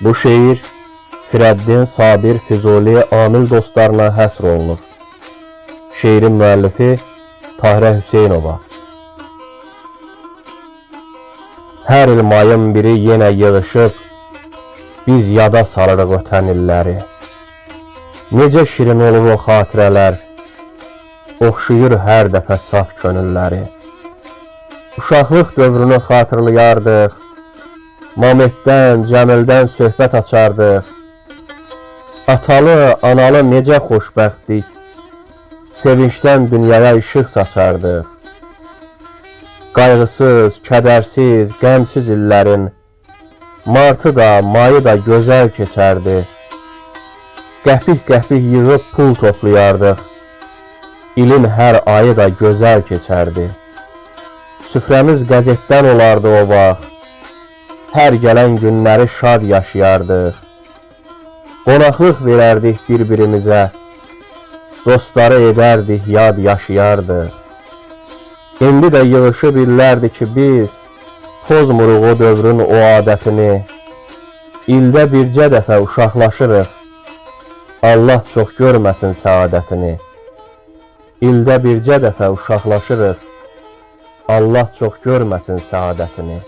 Bu şeir Firəddin, Sabir, Füzuli, Amil dostlarına həsr olunur. Şeirin müəllifi Tahirə Hüseynova. Hər il mayın biri yenə yığışıb biz yada salırıq ötən illəri. Necə şirin olur o xatirələr, oxşuyur hər dəfə saf könülləri. Uşaqlıq dövrünü xatırlayardıq, Mametdən, Cəmildən söhbət açardıq. Atalı, analı necə xoşbəxtdik. Sevincdən dünyaya işıq saçardıq. Qayğısız, kədərsiz, qəmsiz illərin martı da, mayı da gözəl keçərdi. Qəpik-qəpik yığıb pul toplayardıq. İlin hər ayı da gözəl keçərdi. Süfrəmiz qəzetdən olardı o vaxt. Hər gələn günləri şad yaşayardıq. Qonaqlıq verərdik bir-birimizə. Dostları edərdik, yad yaşayardıq. İndi də yığışıb illərdir ki biz pozmuruq o dövrün o adətini. İldə bircə dəfə uşaqlaşırıq. Allah çox görməsin səadətini. İldə bircə dəfə uşaqlaşırıq. Allah çox görməsin səadətini.